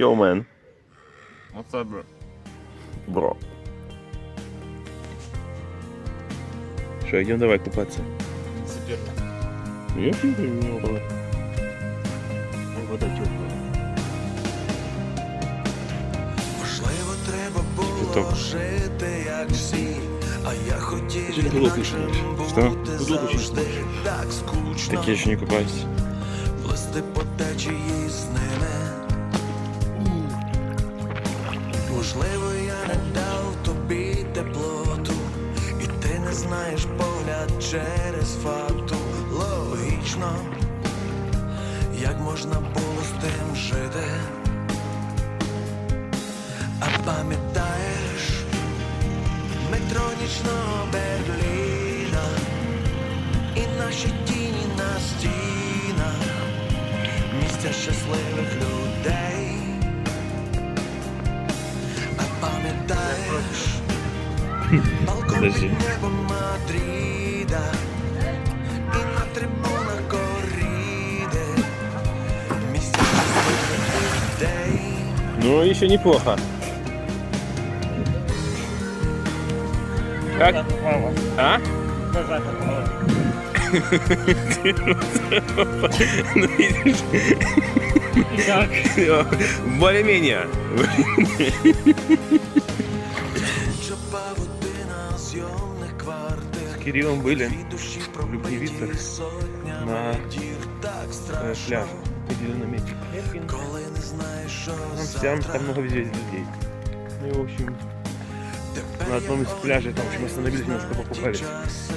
Йоу, мен. Оце бро. Бро. Что, идем давай купаться. Суперно. Я не было. Вода тепла. Можливо, треба було жити, як всі, а я хотів було інакшим? Що? бути завжди так скучно. Так я еще не купаюсь. Плисти по течії з ними. Можливо, я не дав тобі теплоту, і ти не знаєш погляд через факту. Логічно, як можна було з тим жити. А пам'ятаєш метро нічного Берліна і наші тіні на стінах місця щасливих людей. Ну, еще неплохо. Как? А? Ну, как? Более-менее. С Кириллом были Дві душі в Любневицах пробиті сотнями на дір Так э, страшно пляж. Ходили на метик. Коли не знаєш, що Там, завтра там много везде людей. Ну и, в общем, Тепер на одном из я пляжей, там, в общем, остановились, немножко покупались. час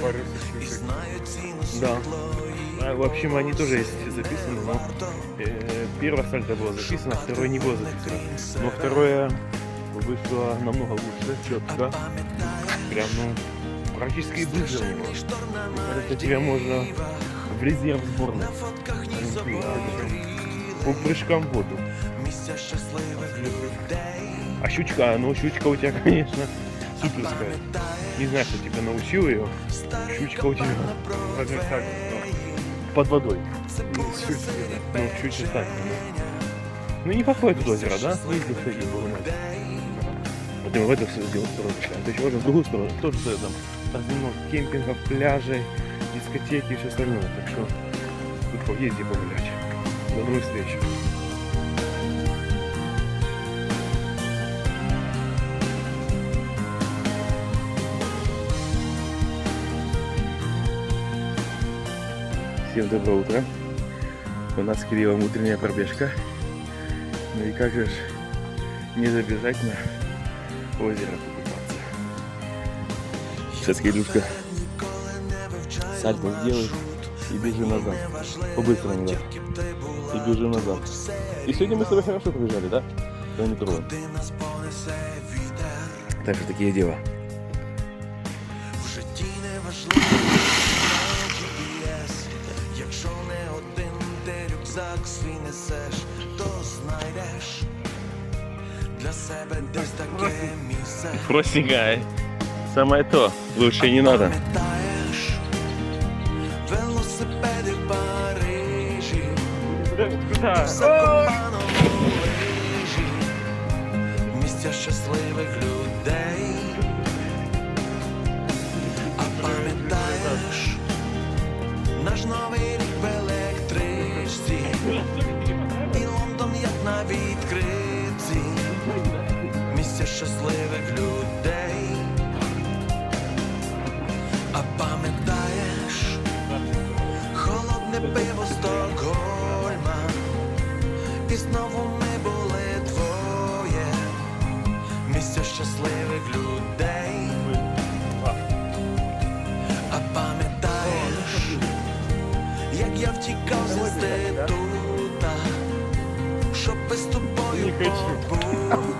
І знаю ціну Да. світлої А, В общем, они тоже есть записаны, но э, первое сальто было записано, второе не было записано. Но второе вышло намного лучше, четко. Прям, ну, практически выжил его. Это тебя можно в резерв сборной. По прыжкам в воду. А щучка, ну щучка у тебя, конечно, суперская. Не знаю, кто тебя научил ее. Щучка у тебя под водой. Ну, чуть-чуть так. Ну, ну неплохое тут озеро, да? Ездил, ходил, было мы в эту сторону. А то еще можно в другую сторону. Тоже стоит там разных кемпингов, пляжей, дискотеки и все остальное. Так что тут езди погулять. До новых встреч. Всем доброе утро. У нас с Кириллом утренняя пробежка. Ну и как же не забежать на озеро покупаться. Сейчас Кирюшка сальто сделает и бежим назад. По-быстрому, да. И бежим назад. И сегодня мы с тобой хорошо побежали, да? Кроме того. Ти нас понесе вітер Так что такие дела. В житті не важливо GPS Якщо не один ти рюкзак свій несеш, себе десь таке місце. Простенькая. Самое то. Лучше не надо. Пам'ятаєш велосипеди в Парижі, в Закопаному лижі, місця щасливих людей. А пам'ятаєш наш новий рік в електричці, і Лондон як на відкритці, місця щасливих людей. А пам'ятаєш холодне пиво Стокгольма, і знову ми були двоє, місця щасливих людей. А пам'ятаєш, як я втікав з інститута, щоб без тобою побути,